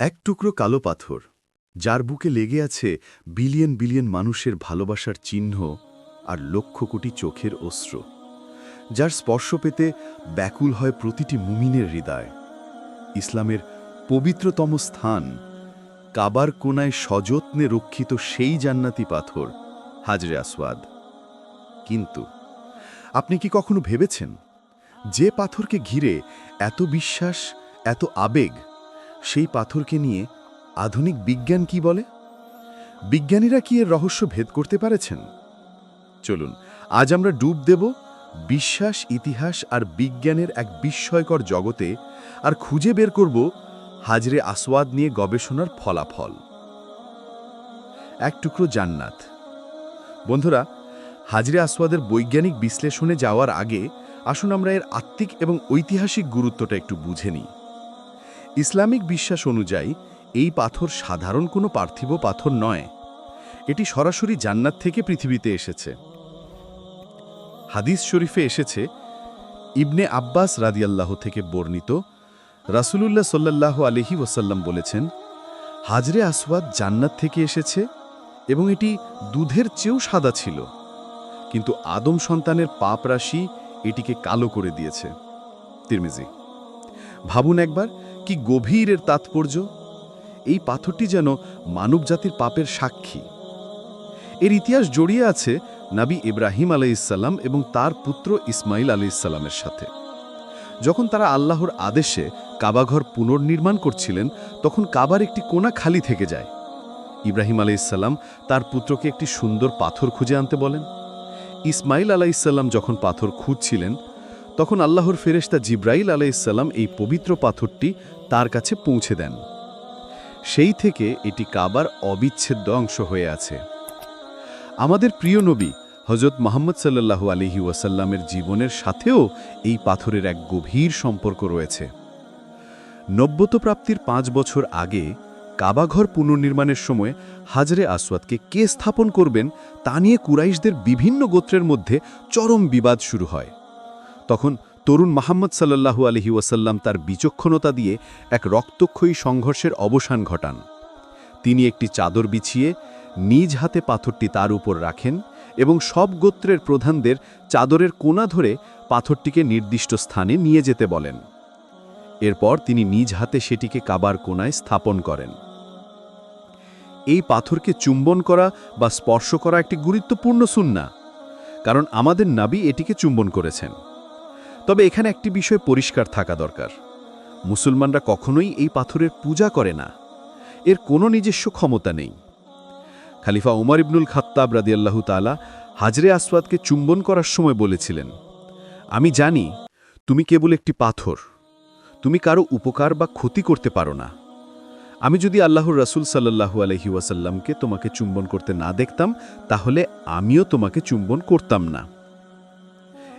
এক টুকরো কালো পাথর, যার বুকে লেগে আছে বিলিয়ন বিলিয়ন মানুষের ভালোবাসার চিহ্ন আর লক্ষ কোটি চোখের অস্ত্র যার স্পর্শ পেতে ব্যাকুল হয় প্রতিটি মুমিনের হৃদয়। ইসলামের পবিত্রতম স্থান, কাবার কোনায় সযত্নে রক্ষিত সেই জান্নাতি পাথর, হাজরে আসওয়াদ। কিন্তু আপনি কি কখনো ভেবেছেন যে পাথরকে ঘিরে এত বিশ্বাস, এত আবেগ সেই পাথরকে নিয়ে আধুনিক বিজ্ঞান কি বলে? বিজ্ঞানীরা কি এর রহস্য ভেদ করতে পারেছেন? চলুন, আজ আমরা ডুব দেব বিশ্বাস, ইতিহাস আর বিজ্ঞানের এক বিস্ময়কর জগতে আর খুঁজে বের করব হাজরে আসওয়াদ নিয়ে গবেষণার ফলাফল। এক টুকরো জান্নাত। বন্ধুরা, হাজরে আসওয়াদের বৈজ্ঞানিক বিশ্লেষণে যাওয়ার আগে আসুন আমরা এর আত্মিক এবং ঐতিহাসিক গুরুত্বটা একটু বুঝে নিই। ইসলামিক বিশ্বাস অনুযায়ী, এই পাথর সাধারণ কোনো পার্থিব পাথর নয়। এটি সরাসরি জান্নাত থেকে পৃথিবীতে এসেছে। হাদিস শরীফে এসেছে, ইবনে আব্বাস রাদিয়াল্লাহ থেকে বর্ণিত, রাসূলুল্লাহ সাল্লাল্লাহ আলহি ওসাল্লাম বলেছেন, হাজরে আসওয়াদ জান্নাত থেকে এসেছে এবং এটি দুধের চেয়েও সাদা ছিল। কিন্তু আদম সন্তানের পাপ রাশি এটিকে কালো করে দিয়েছে। তিরমিজি, ভাবুন একবার কি গভীর এর তাৎপর্য? এই পাথরটি যেন মানবজাতির পাপের সাক্ষী। এর ইতিহাস জড়িয়ে আছে নাবি ইব্রাহিম আলাইসাল্লাম এবং তার পুত্র ইসমাইল আলাইসাল্লামের সাথে। যখন তারা আল্লাহর আদেশে কাবাঘর পুনর্নির্মাণ করছিলেন, তখন কাবার একটি কোণা খালি থেকে যায়। ইব্রাহিম আলাইসাল্লাম তার পুত্রকে একটি সুন্দর পাথর খুঁজে আনতে বলেন। ইসমাইল আলাইসাল্লাম যখন পাথর খুঁজছিলেন, তখন আল্লাহর ফেরেশতা জিব্রাইল আলাইসাল্লাম এই পবিত্র পাথরটি তার কাছে পৌঁছে দেন। সেই থেকে এটি কাবার অবিচ্ছেদ্য অংশ হয়ে আছে। আমাদের প্রিয় নবী হজরত মোহাম্মদ সাল্লাল্লাহু আলহি ওয়াসাল্লামের জীবনের সাথেও এই পাথরের এক গভীর সম্পর্ক রয়েছে। নব্যত প্রাপ্তির পাঁচ বছর আগে কাবাঘর পুনর্নির্মাণের সময় হাজরে আসওয়াদকে কে স্থাপন করবেন তা নিয়ে কুরাইশদের বিভিন্ন গোত্রের মধ্যে চরম বিবাদ শুরু হয়। তখন তরুণ মাহমদ সাল্লাল্লাহু আলহি ওয়াসাল্লাম তার বিচক্ষণতা দিয়ে এক রক্তক্ষয়ী সংঘর্ষের অবসান ঘটান। তিনি একটি চাদর বিছিয়ে নিজ হাতে পাথরটি তার উপর রাখেন এবং সব গোত্রের প্রধানদের চাদরের কোনা ধরে পাথরটিকে নির্দিষ্ট স্থানে নিয়ে যেতে বলেন। এরপর তিনি নিজ হাতে সেটিকে কাবার কোনায় স্থাপন করেন। এই পাথরকে চুম্বন করা বা স্পর্শ করা একটি গুরুত্বপূর্ণ সুন্না কারণ আমাদের নাবি এটিকে চুম্বন করেছেন। তবে এখানে একটি বিষয় পরিষ্কার থাকা দরকার। মুসলমানরা কখনোই এই পাথরের পূজা করে না। এর কোনো নিজস্ব ক্ষমতা নেই। খালিফা উমর ইবনুল খাত্তাব রাদিয়াল্লাহু তালা হাজরে আসওয়াদকে চুম্বন করার সময় বলেছিলেন, আমি জানি তুমি কেবল একটি পাথর। তুমি কারও উপকার বা ক্ষতি করতে পারো না। আমি যদি আল্লাহর রাসূল সাল্লাল্লাহু আলহি ওয়াসাল্লামকে তোমাকে চুম্বন করতে না দেখতাম, তাহলে আমিও তোমাকে চুম্বন করতাম না।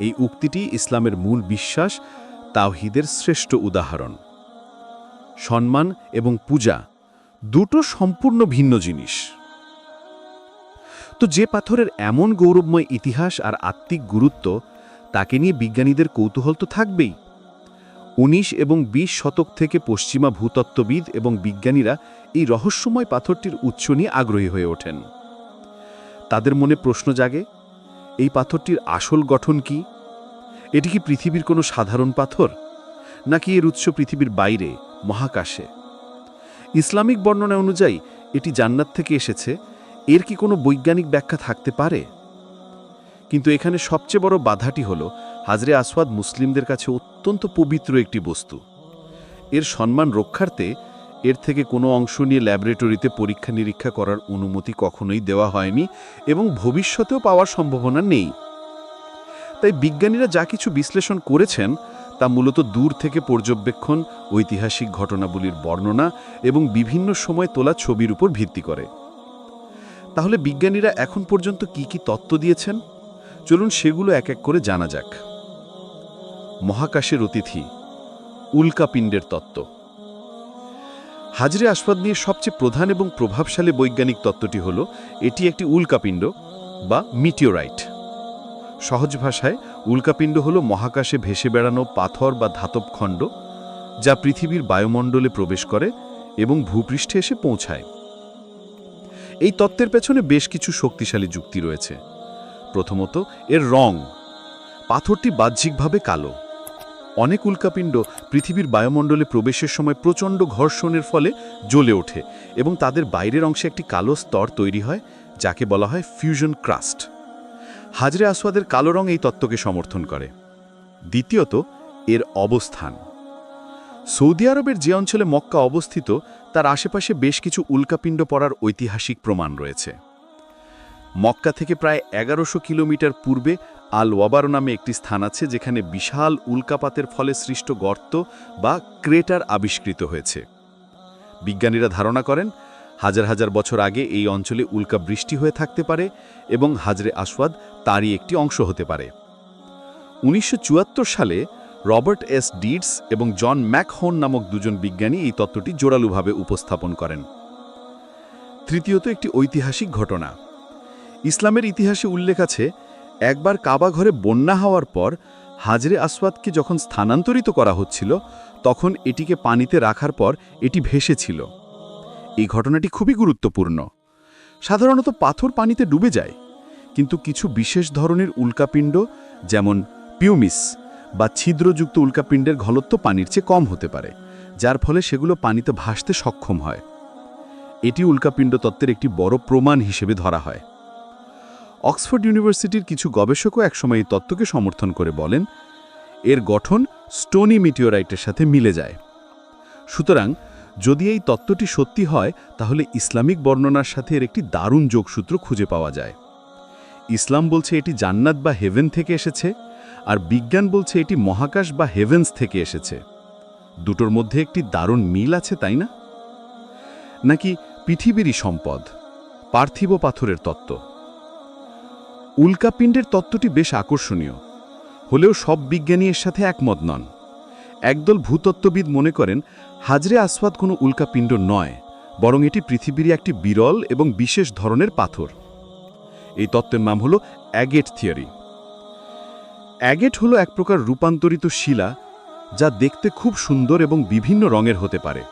এই উক্তিটি ইসলামের মূল বিশ্বাস, তাওহিদের শ্রেষ্ঠ উদাহরণ। সম্মান এবং পূজা দুটো সম্পূর্ণ ভিন্ন জিনিস। তো যে পাথরের এমন গৌরবময় ইতিহাস আর আত্মিক গুরুত্ব, তাকে নিয়ে বিজ্ঞানীদের কৌতূহল তো থাকবেই। উনিশ এবং ২০ শতক থেকে পশ্চিমা ভূতত্ত্ববিদ এবং বিজ্ঞানীরা এই রহস্যময় পাথরটির উৎস নিয়ে আগ্রহী হয়ে ওঠেন। তাদের মনে প্রশ্ন জাগে এই পাথরটির আসল গঠন কি? এটি কি পৃথিবীর কোনো সাধারণ পাথর? নাকি এর উৎস পৃথিবীর বাইরে, মহাকাশে? ইসলামিক বর্ণনা অনুযায়ী, এটি জান্নাত থেকে এসেছে। এর কি কোনো বৈজ্ঞানিক ব্যাখ্যা থাকতে পারে? কিন্তু এখানে সবচেয়ে বড় বাধাটি হল, হাজরে আসওয়াদ মুসলিমদের কাছে অত্যন্ত পবিত্র একটি বস্তু। এর সম্মান রক্ষার্থে এর থেকে কোনো অংশ নিয়ে ল্যাবরেটরিতে পরীক্ষা নিরীক্ষা করার অনুমতি কখনোই দেওয়া হয়নি এবং ভবিষ্যতেও পাওয়ার সম্ভাবনা নেই। তাই বিজ্ঞানীরা যা কিছু বিশ্লেষণ করেছেন, তা মূলত দূর থেকে পর্যবেক্ষণ, ঐতিহাসিক ঘটনাবলীর বর্ণনা এবং বিভিন্ন সময় তোলা ছবির উপর ভিত্তি করে। তাহলে বিজ্ঞানীরা এখন পর্যন্ত কি কি তত্ত্ব দিয়েছেন? চলুন সেগুলো এক এক করে জানা যাক। মহাকাশের অতিথি, উল্কাপিণ্ডের তত্ত্ব। হাজরে আসবাদ নিয়ে সবচেয়ে প্রধান এবং প্রভাবশালী বৈজ্ঞানিক তত্ত্বটি হল, এটি একটি উল্কাপিণ্ড বা মিটিওরাইট। সহজ ভাষায়, উল্কাপিণ্ড হল মহাকাশে ভেসে বেড়ানো পাথর বা ধাতব খণ্ড যা পৃথিবীর বায়ুমণ্ডলে প্রবেশ করে এবং ভূপৃষ্ঠে এসে পৌঁছায়। এই তত্ত্বের পেছনে বেশ কিছু শক্তিশালী যুক্তি রয়েছে। প্রথমত, এর রং। পাথরটি বাহ্যিকভাবে কালো। অনেক উল্কাপিণ্ড পৃথিবীর বায়ুমণ্ডলে প্রবেশের সময় প্রচণ্ড ঘর্ষণের ফলে জ্বলে ওঠে এবং তাদের বাইরের অংশে একটি কালো স্তর তৈরি হয়, যাকে বলা হয় ফিউশন ক্রাস্ট হাজরে আসওয়াদের কালো রং এই তত্ত্বকে সমর্থন করে। দ্বিতীয়ত, এর অবস্থান। সৌদি আরবের যে অঞ্চলে মক্কা অবস্থিত, তার আশেপাশে বেশ কিছু উল্কাপিণ্ড পড়ার ঐতিহাসিক প্রমাণ রয়েছে। মক্কা থেকে প্রায় এগারোশো কিলোমিটার পূর্বে আল ওয়াবার নামে একটি স্থান আছে যেখানে বিশাল উল্কাপাতের ফলে সৃষ্ট গর্ত বা ক্রেটার আবিষ্কৃত হয়েছে। বিজ্ঞানীরা ধারণা করেন, হাজার হাজার বছর আগে এই অঞ্চলে উল্কা বৃষ্টি হয়ে থাকতে পারে এবং হাজরে আসওয়াদ তারই একটি অংশ হতে পারে। উনিশশো চুয়াত্তর সালে রবার্ট এস ডিডস এবং জন ম্যাকহোন নামক দুজন বিজ্ঞানী এই তত্ত্বটি জোরালুভাবে উপস্থাপন করেন। তৃতীয়ত একটি ঐতিহাসিক ঘটনা। ইসলামের ইতিহাসে উল্লেখ আছে একবার কাবা ঘরে বন্যা হওয়ার পর হাজরে আসওয়াদকে যখন স্থানান্তরিত করা হচ্ছিল, তখন এটিকে পানিতে রাখার পর এটি ভেসেছিল। এই ঘটনাটি খুবই গুরুত্বপূর্ণ। সাধারণত পাথর পানিতে ডুবে যায়, কিন্তু কিছু বিশেষ ধরনের উল্কাপিণ্ড, যেমন পিউমিস বা ছিদ্রযুক্ত উল্কাপিণ্ডের ঘলত্ব পানির চেয়ে কম হতে পারে, যার ফলে সেগুলো পানিতে ভাসতে সক্ষম হয়। এটি উল্কাপিণ্ড তত্ত্বের একটি বড় প্রমাণ হিসেবে ধরা হয়। অক্সফোর্ড ইউনিভার্সিটির কিছু গবেষকও একসময় এই তত্ত্বকে সমর্থন করে বলেন, এর গঠন স্টোনি মিটিওরাইটের সাথে মিলে যায়। সুতরাং, যদি এই তত্ত্বটি সত্যি হয়, তাহলে ইসলামিক বর্ণনার সাথে এর একটি দারুণ যোগসূত্র খুঁজে পাওয়া যায়। ইসলাম বলছে এটি জান্নাত বা হেভেন থেকে এসেছে, আর বিজ্ঞান বলছে এটি মহাকাশ বা হেভেন্স থেকে এসেছে। দুটোর মধ্যে একটি দারুণ মিল আছে, তাই না? নাকি পৃথিবীরই সম্পদ, পার্থিব পাথরের তত্ত্ব? উল্কাপিণ্ডের তত্ত্বটি বেশ আকর্ষণীয়। হলেও সব বিজ্ঞানী এর সাথে একমত নন। একদল ভূতত্ত্ববিদ মনে করেন, হাজরে আসওয়াদ কোনো উল্কাপিণ্ড নয়, বরং এটি পৃথিবীর একটি বিরল এবং বিশেষ ধরনের পাথর। এই তত্ত্বের নাম হল অ্যাগেট থিওরি। অ্যাগেট হলো এক প্রকার রূপান্তরিত শিলা, যা দেখতে খুব সুন্দর এবং বিভিন্ন রঙের হতে পারে।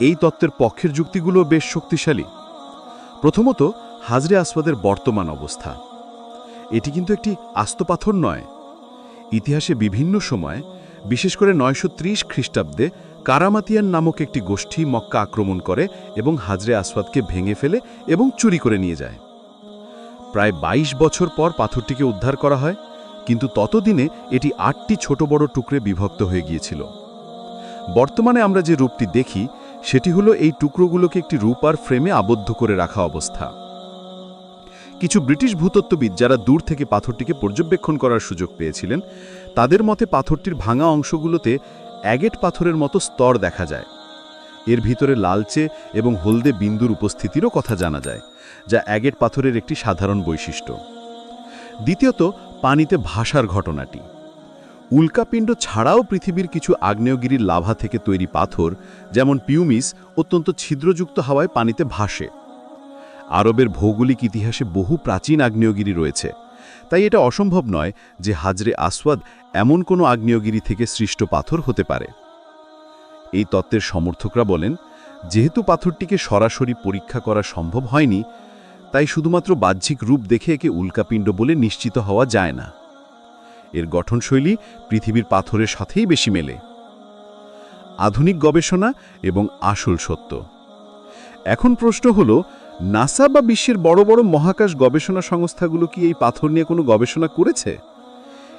এই তত্ত্বের পক্ষের যুক্তিগুলো বেশ শক্তিশালী। প্রথমত, হাজরে আসওয়াদের বর্তমান অবস্থা। এটি কিন্তু একটি আস্ত পাথর নয়। ইতিহাসে বিভিন্ন সময়, বিশেষ করে নয়শো ত্রিশ খ্রিস্টাব্দে, কারামাতিয়ান নামক একটি গোষ্ঠী মক্কা আক্রমণ করে এবং হাজরে আসওয়াদকে ভেঙে ফেলে এবং চুরি করে নিয়ে যায়। প্রায় ২২ বছর পর পাথরটিকে উদ্ধার করা হয়, কিন্তু ততদিনে এটি আটটি ছোট বড় টুকরে বিভক্ত হয়ে গিয়েছিল। বর্তমানে আমরা যে রূপটি দেখি, সেটি হলো এই টুকরোগুলোকে একটি রূপার ফ্রেমে আবদ্ধ করে রাখা অবস্থা। কিছু ব্রিটিশ ভূতত্ত্ববিদ যারা দূর থেকে পাথরটিকে পর্যবেক্ষণ করার সুযোগ পেয়েছিলেন, তাদের মতে পাথরটির ভাঙা অংশগুলোতে অ্যাগেট পাথরের মতো স্তর দেখা যায়। এর ভিতরে লালচে এবং হলদে বিন্দুর উপস্থিতিরও কথা জানা যায়, যা অ্যাগেট পাথরের একটি সাধারণ বৈশিষ্ট্য। দ্বিতীয়ত, পানিতে ভাসার ঘটনাটি। উল্কাপিণ্ড ছাড়াও পৃথিবীর কিছু আগ্নেয়গিরির লাভা থেকে তৈরি পাথর, যেমন পিউমিস, অত্যন্ত ছিদ্রযুক্ত হাওয়ায় পানিতে ভাসে। আরবের ভৌগোলিক ইতিহাসে বহু প্রাচীন আগ্নেয়গিরি রয়েছে। তাই এটা অসম্ভব নয় যে হাজরে আসওয়াদ এমন কোনো আগ্নেয়গিরি থেকে সৃষ্ট পাথর হতে পারে। এই তত্ত্বের সমর্থকরা বলেন, যেহেতু পাথরটিকে সরাসরি পরীক্ষা করা সম্ভব হয়নি, তাই শুধুমাত্র বাহ্যিক রূপ দেখে একে উল্কাপিণ্ড বলে নিশ্চিত হওয়া যায় না। এর গঠনশৈলী পৃথিবীর পাথরের সাথেই বেশি মেলে। আধুনিক গবেষণা এবং আসল সত্য। এখন প্রশ্ন হলো নাসা বা বিশ্বের বড় বড় মহাকাশ গবেষণা সংস্থাগুলো কি এই পাথর নিয়ে কোনো গবেষণা করেছে?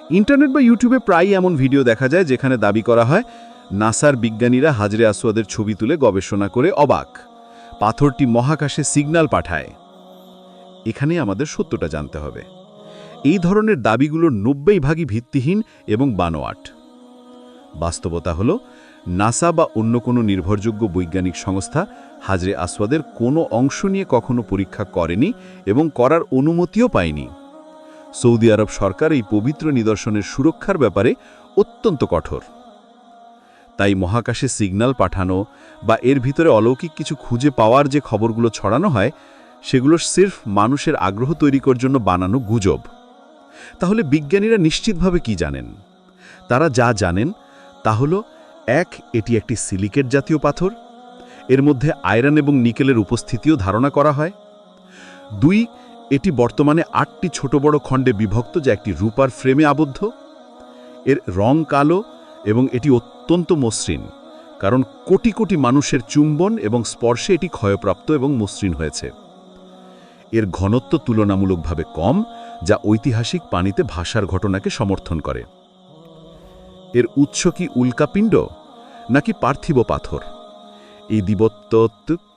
ইন্টারনেট বা ইউটিউবে প্রায়ই এমন ভিডিও দেখা যায় যেখানে দাবি করা হয়, নাসার বিজ্ঞানীরা হাজরে আসওয়াদের ছবি তুলে গবেষণা করে অবাক। পাথরটি মহাকাশে সিগন্যাল পাঠায়। এখানে আমাদের সত্যটা জানতে হবে। এই ধরনের দাবিগুলোর নব্বই ভাগই ভিত্তিহীন এবং বানোয়াট। বাস্তবতা হল, নাসা বা অন্য কোনো নির্ভরযোগ্য বৈজ্ঞানিক সংস্থা হাজরে আসওয়াদের কোনো অংশ নিয়ে কখনো পরীক্ষা করেনি এবং করার অনুমতিও পায়নি। সৌদি আরব সরকার এই পবিত্র নিদর্শনের সুরক্ষার ব্যাপারে অত্যন্ত কঠোর। তাই মহাকাশে সিগন্যাল পাঠানো বা এর ভিতরে অলৌকিক কিছু খুঁজে পাওয়ার যে খবরগুলো ছড়ানো হয়, সেগুলো সির্ফ মানুষের আগ্রহ তৈরি করার জন্য বানানো গুজব। তাহলে বিজ্ঞানীরা নিশ্চিতভাবে কি জানেন? তারা যা জানেন তা হল, এক, এটি একটি সিলিকেট জাতীয় পাথর এর মধ্যে আয়রন এবং নিকেলের উপস্থিতিও ধারণা করা হয়। দুই, এটি বর্তমানে আটটি ছোট বড় খণ্ডে বিভক্ত যা একটি রূপার ফ্রেমে আবদ্ধ। এর রং কালো এবং এটি অত্যন্ত মসৃণ, কারণ কোটি কোটি মানুষের চুম্বন এবং স্পর্শে এটি ক্ষয়প্রাপ্ত এবং মসৃণ হয়েছে। এর ঘনত্ব তুলনামূলকভাবে কম, যা ঐতিহাসিক পানিতে ভাষার ঘটনাকে সমর্থন করে। এর উৎস কি উল্কাপিণ্ড, নাকি পার্থিব পাথর? এই দিবত্তত্ত্ব